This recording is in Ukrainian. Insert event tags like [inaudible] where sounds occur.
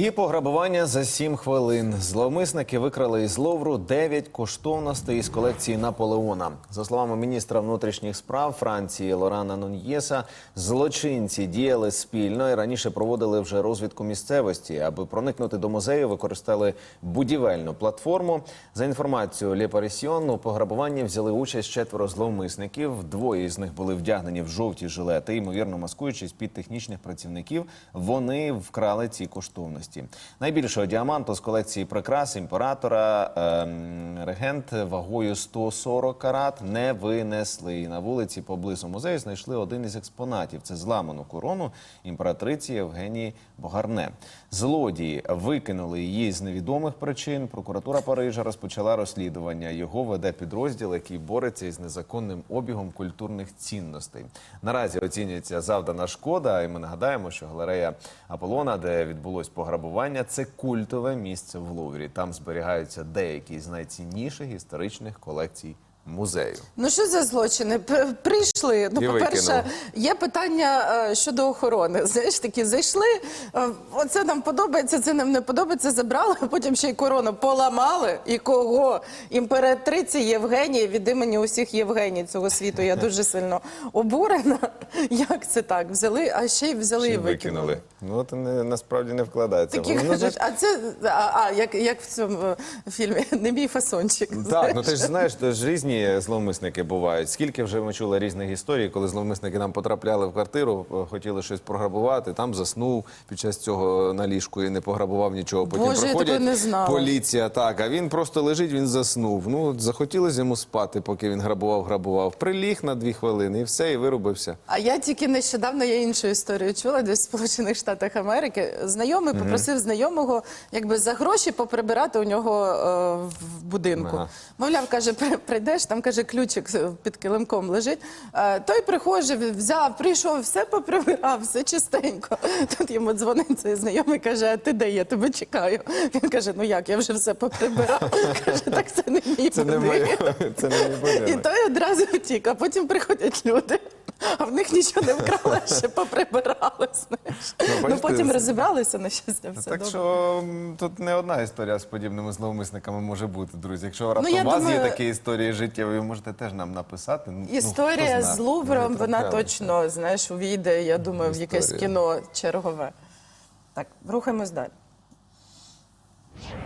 І пограбування за 7 хвилин. Зловмисники викрали із Ловру 9 коштовностей із колекції Наполеона. За словами міністра внутрішніх справ Франції Лорана Нуньєса, злочинці діяли спільно і раніше проводили вже розвідку місцевості. Аби проникнути до музею, використали будівельну платформу. За інформацією Ле Парісьйон, у пограбуванні взяли участь четверо зловмисників. Двоє з них були вдягнені в жовті жилети, ймовірно маскуючись під технічних працівників. Вони вкрали ці коштовності. Найбільшого діаманту з колекції прикрас імператора ем, регент вагою 140 карат не винесли. І на вулиці поблизу музею знайшли один із експонатів. Це зламану корону імператриці Євгенії Богарне. Злодії викинули її з невідомих причин. Прокуратура Парижа розпочала розслідування. Його веде підрозділ, який бореться із незаконним обігом культурних цінностей. Наразі оцінюється завдана шкода. І ми нагадаємо, що галерея Аполлона, де відбулось пограбування, це культове місце в Луврі. Там зберігаються деякі з найцінніших історичних колекцій музею. Ну що за злочини? П- Прийшли. Ну, І по-перше, викинули. є питання е, щодо охорони. [laughs] Знаєш, такі зайшли. е, Оце нам подобається, це нам не подобається. Забрали, а потім ще й корону поламали. І кого? Імператриці Євгенії від імені усіх Євгеній цього світу. Я дуже сильно обурена. [laughs] Як це так? Взяли, а ще й взяли і викинули. Ну от не, насправді не вкладається. Такі Воно кажуть, ж- а це а, а як, як в цьому е, фільмі [laughs] не мій фасончик. Так, ну ти ж знаєш, то ж різні зловмисники бувають. Скільки вже ми чули різних історій, коли зловмисники нам потрапляли в квартиру, е, хотіли щось програбувати, там заснув під час цього на ліжку і не пограбував нічого. Потім Боже, приходять такого не знала. поліція, так, а він просто лежить, він заснув. Ну, захотілося йому спати, поки він грабував, грабував. Приліг на дві хвилини і все, і вирубився. А я тільки нещодавно я іншу історію чула десь в Сполучених Штатах Америки. Знайомий попросив знайомого якби за гроші поприбирати у нього е, в будинку. Ага. Мовляв, каже, «При- прийдеш, там каже, ключик під килимком лежить. Е, той прихожий, взяв, прийшов, все поприбирав, все чистенько. [laughs] Тут йому дзвонить цей знайомий, каже, а ти де я тебе чекаю? Він каже, ну як, я вже все поприбирав. [laughs] Каже, так це не мій Це не будинок». моє, це не мій І той одразу втік, а потім приходять люди, а в них нічого не вкрали, ще поприбирали. Знаєш. Ну, Ну, бачите, потім це- розібралися, на щастя, все Так добре. що м, тут не одна історія з подібними зловмисниками може бути, друзі. Якщо раптом Ну, я у вас є думаю- такі історії життєві, ви можете теж нам написати. Ну, Історія хто з Лувром, може, вона траплялося. точно, знаєш, увійде, я думаю, в якесь Історія. кіно чергове. Так, рухаємось далі.